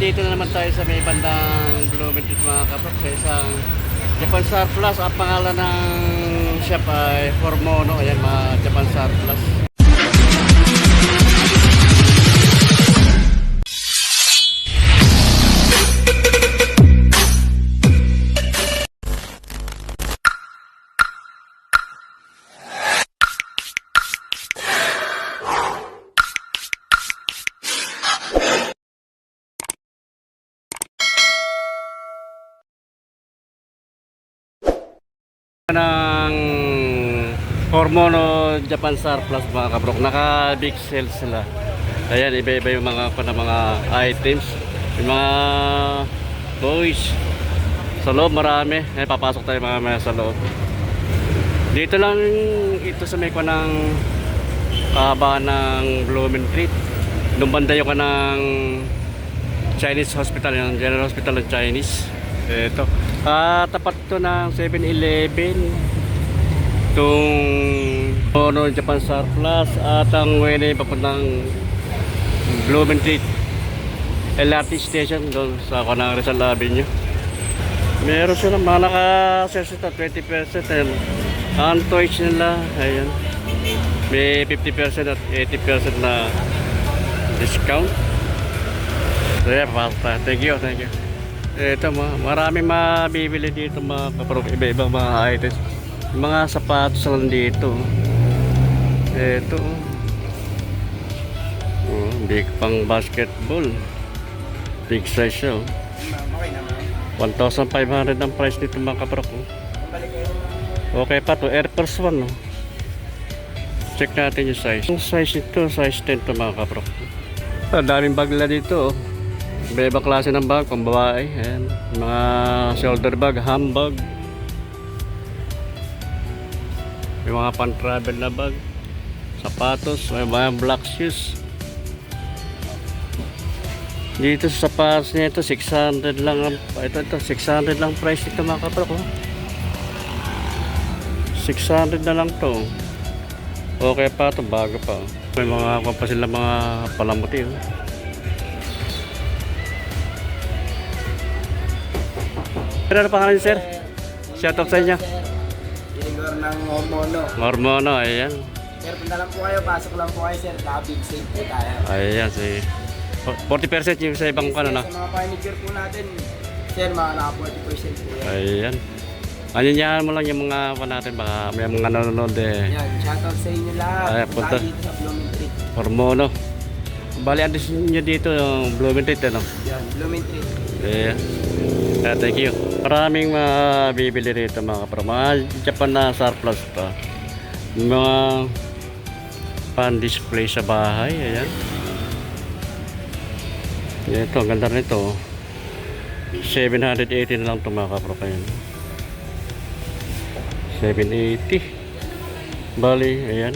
nandito na naman tayo sa may bandang Bloomington mga kaprok sa isang Japan Star Plus. Ang pangalan ng shop ay Formono. Ayan mga Japan Star Plus. Ng Hormono Japan Star Plus mga kabrok. Naka big sale sila. Ayan, iba-iba yung mga pa mga items. Yung mga toys. Sa loob marami. Ay, papasok tayo mga mga sa loob. Dito lang ito sa may kwa ng kahabaan ng Blumentritt. Doon banda yung ka ng Chinese Hospital, yung General Hospital ng Chinese. Ito. Ah, tapat to ng 7-Eleven. Itong Ono Japan Star Plus at ang Wene papuntang Blumentritt LRT station doon sa Kanang Rizal Avenue. Meron sila mga naka-sales ito 20% and ang toys nila ayan may 50% at 80% na discount. So yeah, tayo. Thank you, thank you. Ito, ma maraming mabibili dito mga kaparok, iba-ibang mga items. Mga sapatos lang dito. Ito. Oh, big pang basketball. Big size siya. oh. 1,500 ang price nito mga kaparok. oh. Okay pa to, Air Force 1. Oh. Check natin yung size. Yung size nito, size 10 to mga kaparok. Ah, daming bag nila dito. Oh. Iba-ibang klase ng bag, pang babae. Ayan. Mga shoulder bag, handbag. May mga pan-travel na bag. Sapatos, may mga black shoes. Dito sa sapatos niya ito, 600 lang ang, ito, ito, 600 lang price nito mga kaprok. Oh. 600 na lang to. Okay pa to, bago pa. May mga pa sila mga palamuti. Oh. Ano na pangalan niyo, sir? Shoutout sa inyo. Tinigor ng hormono. Mormono, ayan. Sir, punta lang po kayo, pasok lang po kayo sir. Naka-big save po tayo. Ayan, si 40% yung sa ibang ano na. Sa mga furniture po natin, sir, mga naka-40% po yan. Ayan. Anyanyahan mo lang yung mga pa natin, baka may mga nanonood eh. Yan, shoutout sa inyo lahat. Ay, Punta kayo dito sa Blooming Tree. Hormono. Bali, address nyo dito yung Bloomington, ano? Yan, Blooming Tree. Yeah. Yeah, thank you. Maraming mabibili rito mga kapro. Mga Japan na surplus to. Mga pan-display sa bahay. Ayan. Ito, ang ganda nito. 780 na lang ito mga kapro. Ayan. 780. Bali, ayan.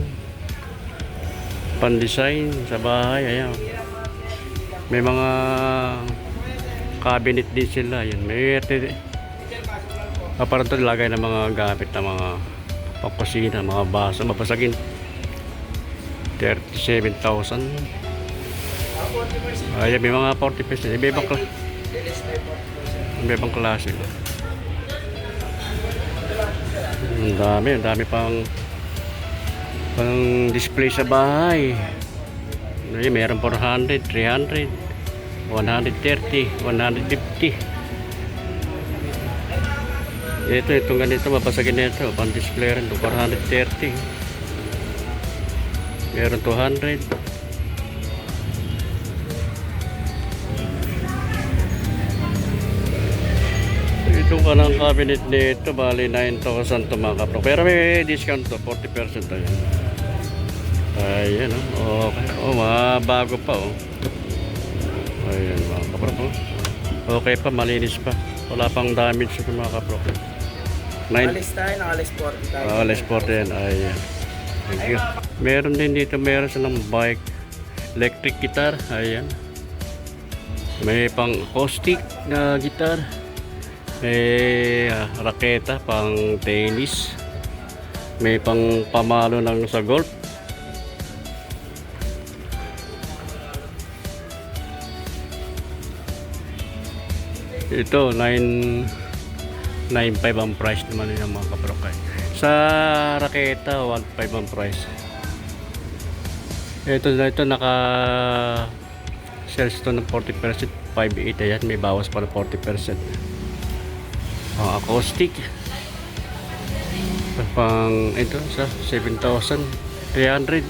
Pan-design sa bahay. Ayan. May mga cabinet din sila. Yun. May aparat to lagay ng mga gamit ng mga pangkusina, mga baso, mapasagin. 37,000. Ayan, may mga 40 pesos. Iba ibang, kla- iba ibang klase. Ang dami, ang dami pang pang display sa bahay. Ayan, meron 400, 300. 130, 150. Ito, itong ganito, mapasagin na ito. Pang display rin, 430. Meron 200. Ito ka ng cabinet nito, bali 9,000 to mga kapro. Pero may discount to, 40% to yan. Ayan, oh. okay. Oh, mga bago pa, oh. Ayan mga kaprok. oh. Okay pa, malinis pa. Wala pang damage ito mga kaprok. 9. Alis tayo, nakalis 40 tayo. Oh, alas 40 yan. Ayan. Thank you. Meron din dito, meron silang bike. Electric guitar. Ayan. May pang acoustic na guitar. May ah, raketa pang tennis. May pang pamalo ng sa golf. Ito, 9 9.5 ang price naman ng mga kaprokay. Sa Raketa, 1.5 ang price. Ito na ito naka sales to ng 40%, 5.8 ayan, may bawas pa ng 40%. Ang acoustic. Pang ito sa 7,300.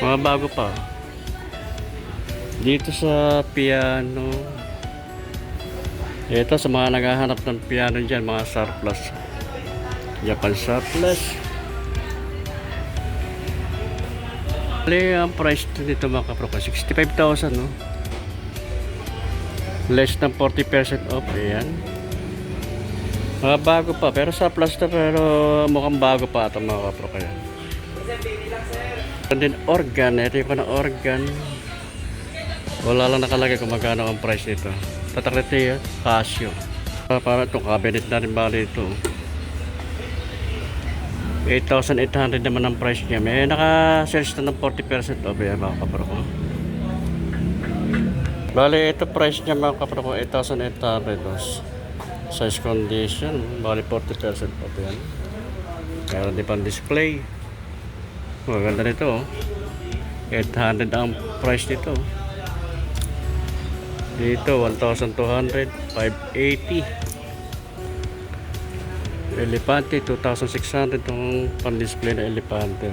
Mga bago pa. Dito sa piano. Ito sa mga naghahanap ng piano dyan, mga surplus. Japan surplus. Bali, ang price nito mga kaproka, 65,000 no? Less than 40% off, ayan. Mga bago pa, pero surplus na pero mukhang bago pa ito mga kaproka yan. And then organ, ito yung organ. Wala lang nakalagay kung magkano ang price nito. Tataklit yan, Casio. Para, para itong cabinet na rin bali ito. 8,800 naman ang price niya. May naka-sales na ng 40% off yan mga kapro ko. Bali, ito price niya mga kapro ko, 8,800 dos. Size condition, bali 40% off yan. Meron din pang display. Maganda nito oh. 800 ang price nito. Dito 1,200, 580. Elepante 2,600 itong pan-display na elepante.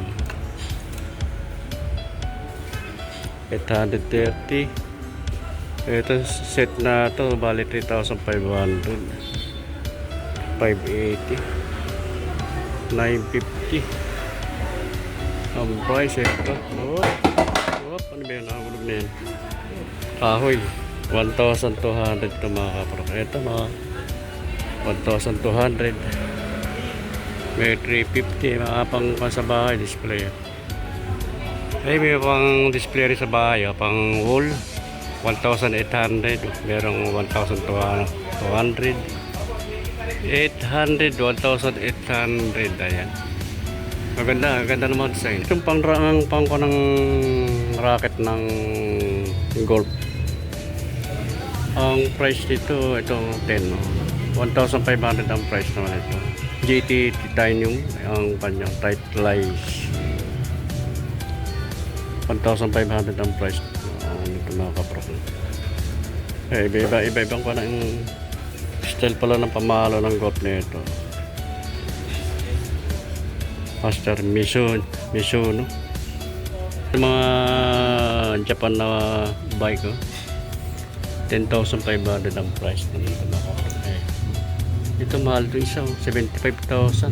830. Ito set na to bali 3,500. 580. 950. Ang price ito. Oh. Oh, ano ba yun? Nakahulog na yan. Kahoy. 1,200 ito mga kaprok. Ito mga 1,200. May 350. Mga pang pang sa bahay display. Ay, may pang display rin sa bahay. oh, Pang wall. 1,800. Merong 1,200. 800, 1,800. Ayan. Maganda, maganda naman design. Itong pang, ang pang ko ng racket ng golf. Ang price dito, ito 10. No? 1,500 ang price naman ito. GT titanium ang kanyang tight lies. 1,500 ang price ang nito mga kapro. Eh, iba-iba, iba-ibang ko ng style pala ng pamalo ng golf na ito. Master Miso, Mizuno. Yung mga Japan na bike ko. 10,500 ang price ng ito na eh, Ito mahal ito isa, oh, 75,000.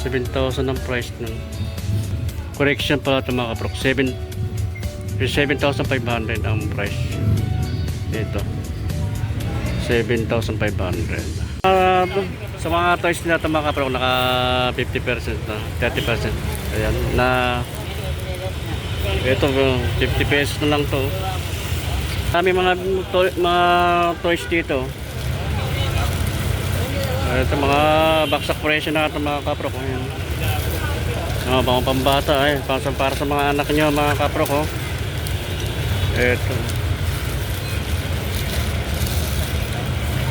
7,000 ang price ng correction pala ito mga kaprok. 7 7,500 ang price. Ito. 7,500. Ah, sa mga toys nila ito mga kaprok, naka 50% na, 30%. Ayan, na ito, 50 pesos na lang to. Kami mga to- mga toys dito. Ito mga baksak presyo na ito mga kapro ko. Yan. Mga mga pambata eh. Para sa, para sa mga anak nyo mga kapro ko. Ito.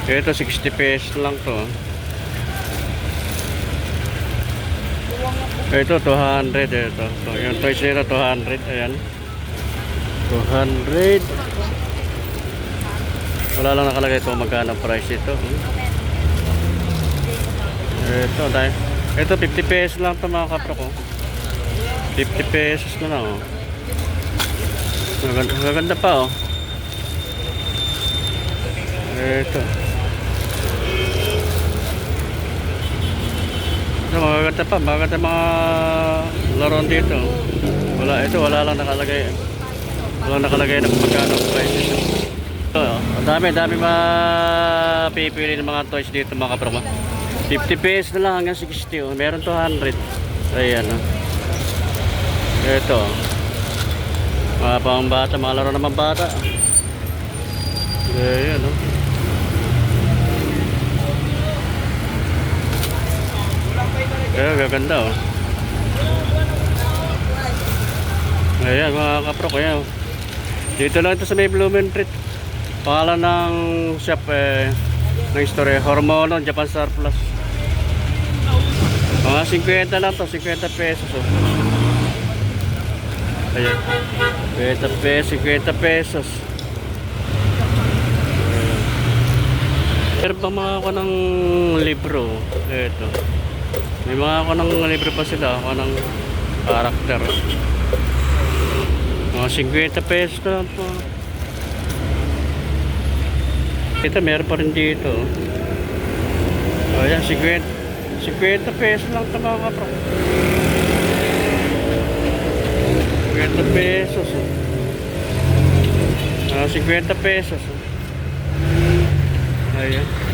Ito 60 pesos lang to. Ito 200 ito. So, yung toys nito 200. Ayan. 200. Wala lang nakalagay ito magkano price ito. Ito, dahil. Ito, 50 pesos lang ito mga kapro ko. 50 pesos na lang, oh. Maganda, maganda pa, oh. Ito. Ito, magaganda pa. Magaganda mga laron dito. Wala, ito, wala lang nakalagay. Wala nakalagay na kung magkano price ito. Ito, oh. Ang dami, dami mapipili ng mga toys dito mga kapro 50 pesos na lang hanggang 60 oh. Meron 200. Ayan oh. Ito. oh. Mga pang bata, mga laro naman bata. Ayan oh. Ayan, gaganda oh. Ayan mga kapro, ayan. oh. Dito lang ito sa may Blumentritt. Pangalan ng shop eh, ng story, Hormono, Japan Surplus. Mga 50 lang to, 50 pesos. Oh. Ayan. 50 pesos, 50 pesos. Meron pa mga ako ng libro. Ito. May mga ako ng libro pa sila. Ako ng karakter. Mga 50 pesos na lang po. Ito, meron pa rin dito. O yan, 50. 50 pesos lang ito mga kapro. 50 pesos. Ah, 50 pesos. Ayan.